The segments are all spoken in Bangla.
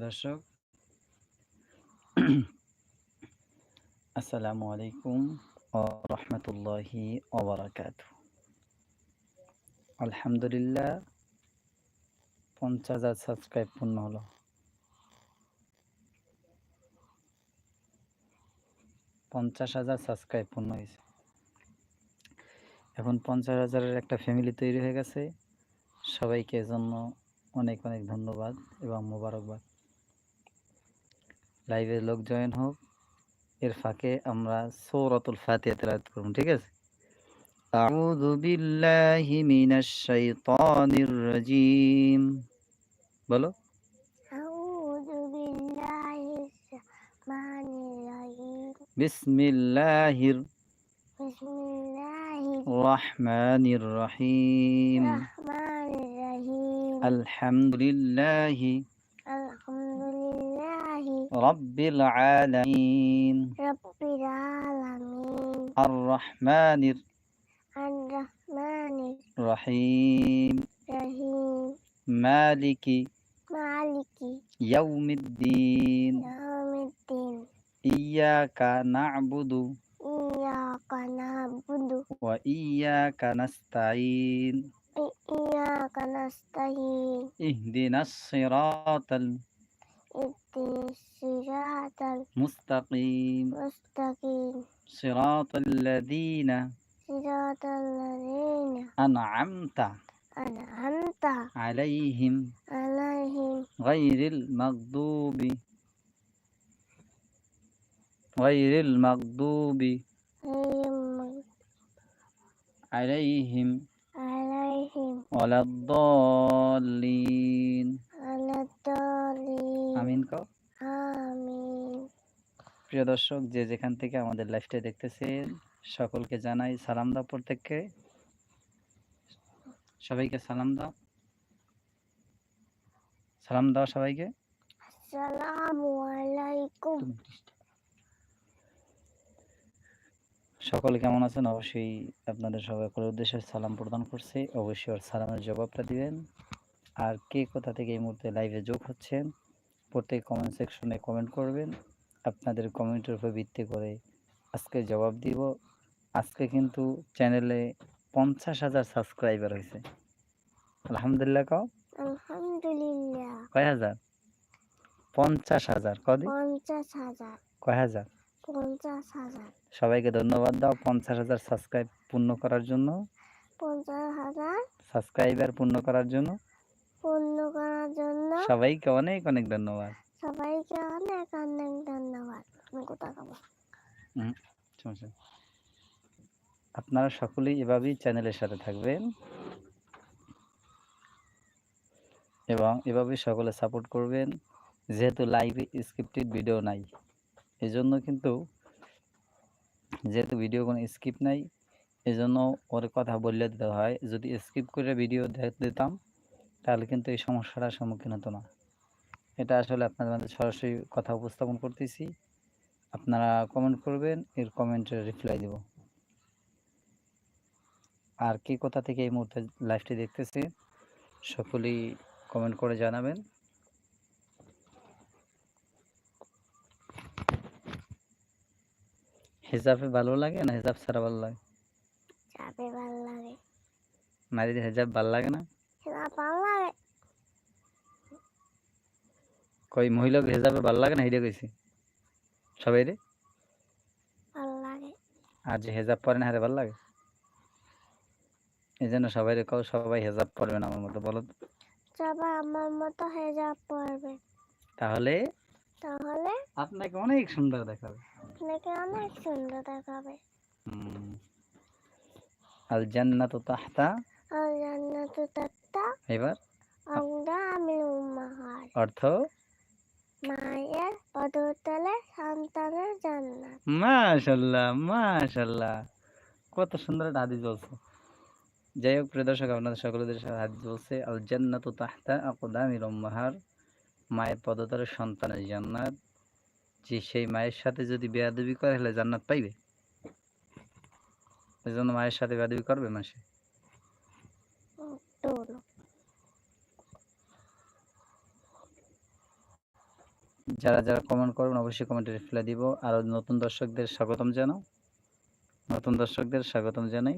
দর্শক, আসসালামু আলাইকুম রহমতুল্লাহি ওবরাকাত আলহামদুলিল্লাহ, পঞ্চাশ হাজার সাবস্ক্রাইব পূর্ণ হলো। পঞ্চাশ হাজার সাবস্ক্রাইব পূর্ণ হয়েছে। এখন পঞ্চাশ হাজারের একটা ফ্যামিলি তৈরি হয়ে গেছে। সবাইকে জন্য অনেক অনেক ধন্যবাদ এবং মোবারকবাদ। লাইভে লোক জয়েন হোক এর ফাঁকে আমরা সূরাতুল ফাতিহা তেলাওয়াত করব ঠিক আছে আউযু বিল্লাহি মিনাশ শাইতানির রাজিম বলো আউযু বিল্লাহি মিনাশ শাইতানির রাজিম বিসমিল্লাহির الرحمن الرحيم রহিম রহমানির রহিম আলহামদুলিল্লাহি رب العالمين. رب العالمين. الرحمن الرحمن الرحيم. الرحيم. مالك مالك يوم الدين. يوم الدين. إياك نعبد إياك نعبد وإياك نستعين. إياك نستعين. اهدنا الصراط اهدنا الصراط المستقيم المستقيم صراط الذين صراط الذين أنعمت أنعمت عليهم عليهم. غير المغضوب غير المغضوب. عليهم عليهم. ولا الضالين. আমিন কও। প্রিয় দর্শক যে যেখান থেকে আমাদের লাইভটা দেখতেছেন সকলকে জানাই সালাম দাও প্রত্যেককে। সবাইকে সালাম দাও। সালাম দাও সবাইকে। সকলে কেমন আছেন? অবশ্যই আপনাদের সকলের উদ্দেশ্যে সালাম প্রদান করছে। অবশ্যই ওর সালামের জবাবটা দিবেন। আর কে কোথা থেকে এই মুহূর্তে লাইভে যোগ হচ্ছেন? প্রত্যেক কমেন্ট সেকশনে কমেন্ট করবেন। আপনাদের কমেন্টের উপর ভিত্তি করে আজকে জবাব দিব। আজকে কিন্তু চ্যানেলে পঞ্চাশ হাজার সাবস্ক্রাইবার হয়েছে। আলহামদুলিল্লাহ কয় হাজার? পঞ্চাশ হাজার। কদিন কয় হাজার? সবাইকে ধন্যবাদ দাও পঞ্চাশ হাজার সাবস্ক্রাইব পূর্ণ করার জন্য। পঞ্চাশ হাজার। সাবস্ক্রাইবার পূর্ণ করার জন্য। পূর্ণ করার জন্য। সবাইকে অনেক অনেক ধন্যবাদ। সবাইকে অনেক অনেক ধন্যবাদ। আমি কোথা খাব? আপনারা সকলেই এভাবেই চ্যানেলের সাথে থাকবেন। এবং এভাবেই সকলে সাপোর্ট করবেন। যেহেতু লাইভে স্ক্রিপ্টেড ভিডিও নাই এই জন্য কিন্তু যেহেতু ভিডিও কোনো স্কিপ নাই এই জন্য ওর কথা বললে দিতে হয়। যদি স্কিপ করে ভিডিও দিতাম তাহলে কিন্তু এই সমস্যাটার সম্মুখীন হতো না। এটা আসলে আপনাদের মধ্যে সরাসরি কথা উপস্থাপন করতেছি। আপনারা কমেন্ট করবেন এর কমেন্টের রিপ্লাই দেব। আর কে কোথা থেকে এই মুহূর্তে লাইভটি দেখতেছে সকলেই কমেন্ট করে জানাবেন। হিজাবে ভালো লাগে না হিজাব ছাড়া ভালো লাগে? ভালো লাগে। নারীদের হিজাব ভালো লাগে না সেটা ভালো লাগে কই মহিলাকে হিজাবে ভালো লাগে না? হিডে কইছি। সবাই রে ভালো লাগে। আর যে হেজাব পরে না হারে ভালো লাগে? এই জন্য সবাই রে কও সবাই হেজাব পরবে না আমার মতো বলো তো। সবাই আমার মতো হেজাব পড়বে তাহলে? তাহলে? আপনাকে অনেক সুন্দর দেখাবে। আপনাকে অনেক সুন্দর দেখাবে। আল জান্নাতু তাহতা। আর জান্নাতু তাত্তা এবার? আমরা আমি উম্মাহার। অর্থ? মায়ের জান্নাত কত সুন্দর একটা হাদিস বলছো। যাই হোক, প্রিয় দর্শক, আপনাদের সাথে হাদিস বলছে আল তাহতা মায়ের পদতলে সন্তানের জান্নাত যে সেই মায়ের সাথে যদি বেয়াদবি করে, তাহলে জান্নাত পাইবে? এই জন্য মায়ের সাথে বেয়াদবি করবে মাসে? যারা যারা কমেন্ট করবেন অবশ্যই কমেন্টে রিপ্লাই দিব। আর নতুন দর্শকদের স্বাগতম জানাও। নতুন দর্শকদের স্বাগতম জানাই।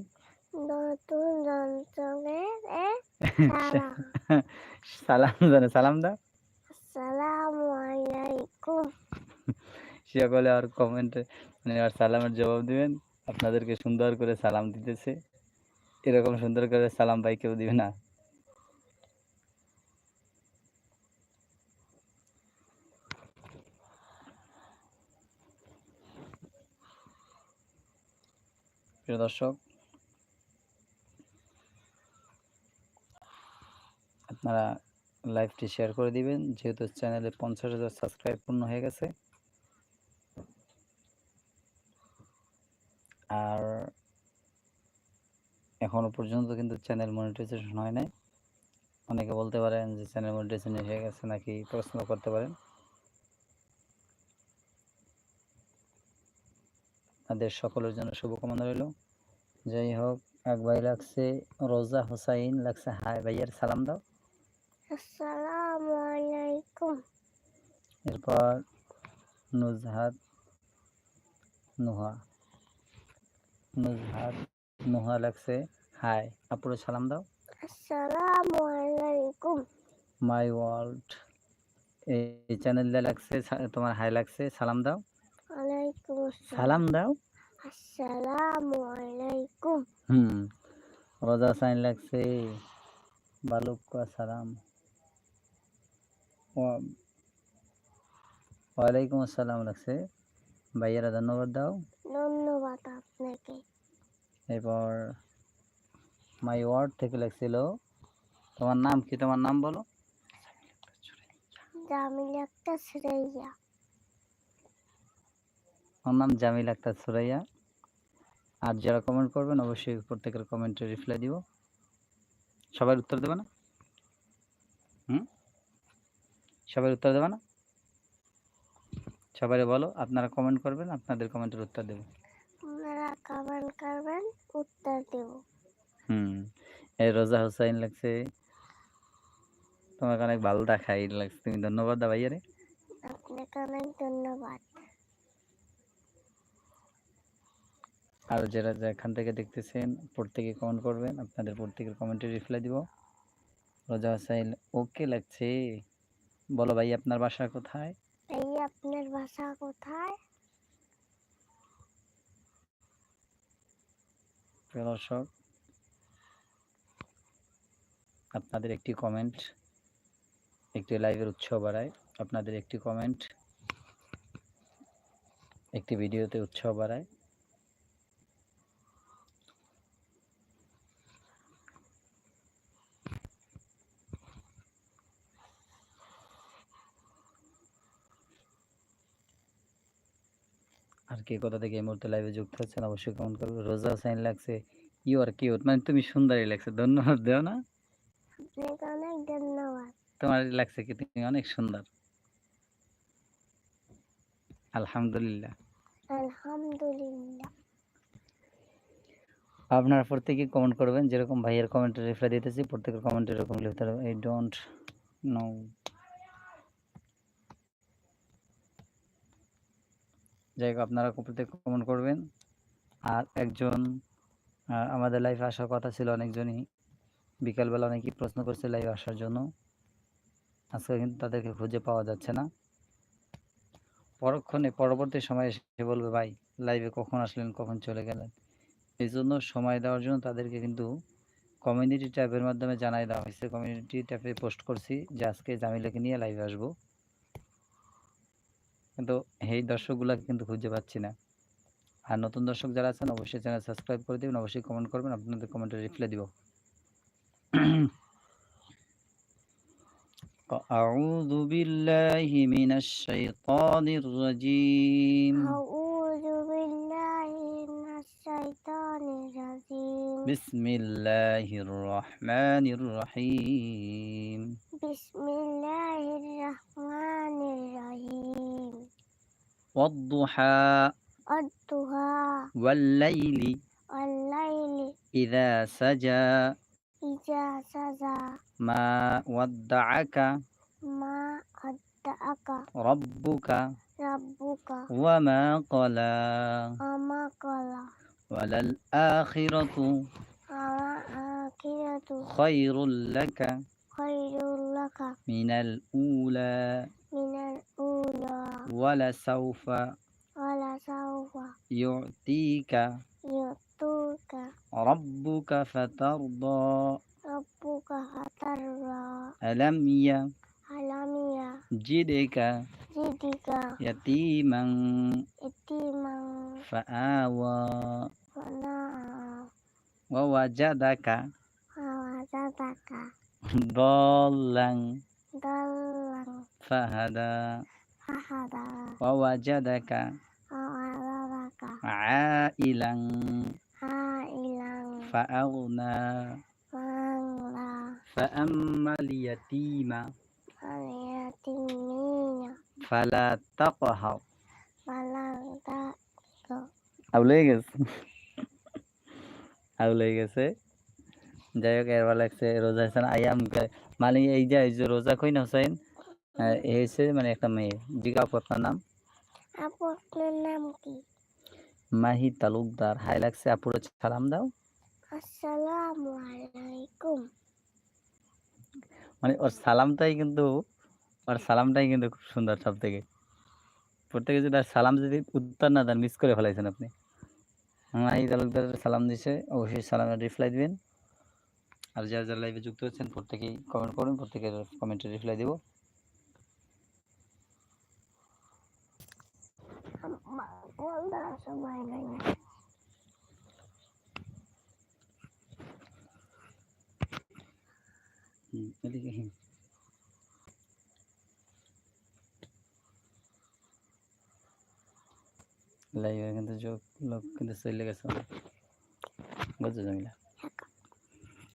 নতুন এ সালাম জানে সালাম দাও আসসালামু আলাইকুম। সকলে আর কমেন্টে মানে আর সালামের জবাব দিবেন। আপনাদেরকে সুন্দর করে সালাম দিতেছে। এরকম সুন্দর করে সালাম ভাই কেউ দিবে না। প্রিয় দর্শক, আপনারা লাইভটি শেয়ার করে দিবেন, যেহেতু চ্যানেলে পঞ্চাশ হাজার সাবস্ক্রাইব পূর্ণ হয়ে গেছে। আর এখনও পর্যন্ত কিন্তু চ্যানেল মনিটাইজেশন হয় নাই। অনেকে বলতে পারেন যে চ্যানেল মনিটাইজেশন হয়ে গেছে নাকি, প্রশ্ন করতে পারেন। তাদের সকলের জন্য শুভকামনা রইল। যাই হোক এক ভাই লাগছে রোজা হোসাইন লাগছে হাই ভাইয়ের সালাম দাও। আসসালামু আলাইকুম। এরপর নুজহাত নুহা। নুজহাত নুহা লাগছে হাই আপুরে সালাম দাও। আসসালামু আলাইকুম। মাই ওয়ার্ল্ড এই চ্যানেলে লাগছে তোমার হাই লাগছে সালাম দাও। সালাম দাও। আসসালামু আলাইকুম হুম রোজা সাইন লাগছে। বালুকা সালাম। ওয়ালাইকুম আসসালাম লাগছে। ভাইয়েরা ধন্যবাদ দাও। ধন্যবাদ আপনাকে। এরপর মাই ওয়ার্ড থেকে লাগছিল। তোমার নাম কি? তোমার নাম বলো। জামিল একটা শ্রেয়া আমার নাম জামিল আক্তার সুরাইয়া। আর যারা কমেন্ট করবেন অবশ্যই প্রত্যেকের কমেন্টে রিপ্লাই দিব। সবার উত্তর দেবে না? হুম? সবার উত্তর দেবে না? সবাই বলো আপনারা কমেন্ট করবেন আপনাদের কমেন্টের উত্তর দেবো। আপনারা কমেন্ট করবেন উত্তর দেব। হুম। এই রোজা হোসাইন লাগছে। তোমাকে অনেক ভালো দেখাই লাগছে। তুমি ধন্যবাদ দা ভাইয়ারে। আপনাকে অনেক ধন্যবাদ। আর যারা যেখান থেকে দেখতেছেন প্রত্যেকে কমেন্ট করবেন আপনাদের প্রত্যেকের কমেন্টে রিপ্লাই দিব। রোজা হোসাইন ওকে লাগছে? বলো ভাই আপনার বাসা কোথায়? এই আপনার বাসা কোথায়? দর্শক আপনাদের একটি কমেন্ট একটি লাইভের উৎসাহ বাড়ায়। আপনাদের একটি কমেন্ট একটি ভিডিওতে উৎসাহ বাড়ায়। আর কে কোথা থেকে এই মুহূর্তে লাইভে যুক্ত হচ্ছেন অবশ্যই কমেন্ট করবে রোজা সাইন লাগছে। ইউ আর কিউট মানে তুমি সুন্দরই লাগছে। ধন্যবাদ। দেও না। অনেক ধন্যবাদ। তোমার লাগছে কি? তুমি অনেক সুন্দর। আলহামদুলিল্লাহ। আলহামদুলিল্লাহ। আপনারা প্রত্যেকে কমেন্ট করবেন। যেরকম ভাইয়ের কমেন্টে রিপ্লাই দিতেছি প্রত্যেকের কমেন্টে এরকম লিখতে হবে। আই ডোন্ট নো যাই হোক আপনারা কমেন্ট করবেন। আর একজন আমাদের লাইফে আসার কথা ছিল অনেকজনই। বিকালবেলা অনেকেই প্রশ্ন করছে লাইভে আসার জন্য। আজকে কিন্তু তাদেরকে খুঁজে পাওয়া যাচ্ছে না। পরক্ষণে, পরবর্তী সময়ে এসে বলবে, ভাই লাইভে কখন আসলেন, কখন চলে গেলেন? এই জন্য সময় দেওয়ার জন্য তাদেরকে কিন্তু কমিউনিটি ট্যাবের মাধ্যমে জানাই দেওয়া হয়েছে। কমিউনিটি ট্যাবে পোস্ট করছি যে, আজকে জামিলাকে নিয়ে লাইভে আসব। কিন্তু এই দর্শকগুলোকে কিন্তু খুঁজে পাচ্ছি না আর নতুন দর্শক যারা আছেন অবশ্যই চ্যানেল সাবস্ক্রাইব করে দেবেন অবশ্যই কমেন্ট করবেন আপনাদের কমেন্টে রিপ্লাই দিব أعوذ بالله من الشيطان الرجيم أعوذ بالله من الشيطان الرجيم بسم الله الرحمن الرحيم. بسم الله الرحمن الرحيم. والضحى. الضحى والليل. والليل. إذا سجى. إذا سجى. ما ودعك. ما ودعك. ربك. ربك. وما قلى. وما قال وللآخرة خير لك خير لك من الأولى من الأولى ولسوف ولسوف يعطيك يعطوك ربك فترضى ربك فترضى ألم ألم يجدك يجدك يتيما يتيما فآوى فناء ووجدك ووجدك ضالا ضلا فهدى فهدى ووجدك ووجدك عائلا عائلا فأغنى فأغنى فأما اليتيم فاليتيمين فلا تقهر فلا تقل আউলে গেছে। আউলে গেছে। যাই হোক এরবার লাগছে রোজা হাসান আয়াম মানে এই যে এই যে রোজা কই না হোসেন এ হয়েছে মানে একটা মেয়ে। জিগা আপু আপনার নাম? আপু আপনার নাম কি? মাহি তালুকদার। হাই লাগছে আপুরে সালাম দাও। আসসালামু আলাইকুম। মানে ওর সালামটাই কিন্তু ওর সালামটাই কিন্তু খুব সুন্দর সব থেকে প্রত্যেকে যদি সালাম যদি উত্তর না দেন মিস করে ফেলাইছেন আপনি। মাহি তালুকদার সালাম দিছে অবশ্যই সালামের রিপ্লাই দিবেন আর যারা যারা লাইভে যুক্ত হচ্ছেন প্রত্যেকেই কমেন্ট করুন প্রত্যেকের কমেন্টে রিপ্লাই দিব বলতে সময় নাই হুম, এদিকে হুম। লাইভে কিন্তু যোগ লোক কিন্তু চলে গেছে। বুঝছ জামিলা?